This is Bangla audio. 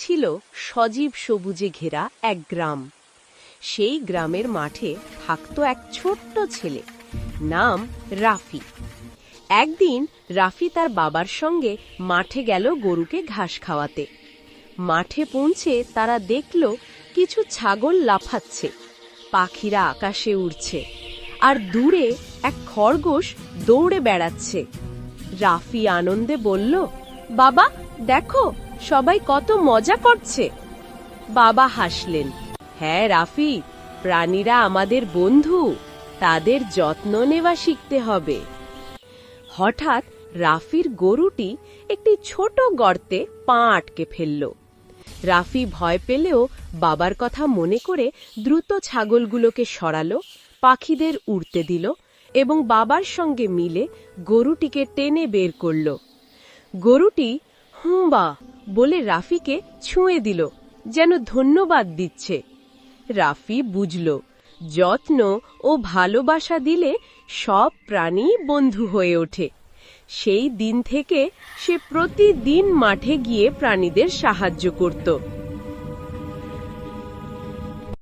ছিল সজীব সবুজে ঘেরা এক গ্রাম। সেই গ্রামের মাঠে থাকতো এক ছোট্ট ছেলে, নাম রাফি। একদিন রাফি তার বাবার সঙ্গে মাঠে গেল গরুকে ঘাস খাওয়াতে। মাঠে পৌঁছে তারা দেখল কিছু ছাগল লাফাচ্ছে, পাখিরা আকাশে উড়ছে, আর দূরে এক খরগোশ দৌড়ে বেড়াচ্ছে। রাফি আনন্দে বলল, বাবা, দেখো সবাই কত মজা করছে। বাবা হাসলেন হ্যাঁ রাফি, প্রাণীরা আমাদের বন্ধু, তাদের যত্ন নেওয়া শিখতে হবে। হঠাৎ রাফির গরুটি একটি ছোট গর্তে পা আটকে ফেলল। রাফি ভয় পেলেও বাবার কথা মনে করে দ্রুত ছাগলগুলোকে সরালো, পাখিদের উড়তে দিল এবং বাবার সঙ্গে মিলে গরুটিকে টেনে বের করল। গরুটি হুঁবা বলে রাফিকে ছুঁয়ে দিল, যেন ধন্যবাদ দিচ্ছে। রাফি বুঝল, যত্ন ও ভালোবাসা দিলে সব প্রাণী বন্ধু হয়ে ওঠে। সেই দিন থেকে সে প্রতিদিন মাঠে গিয়ে প্রাণীদের সাহায্য করত।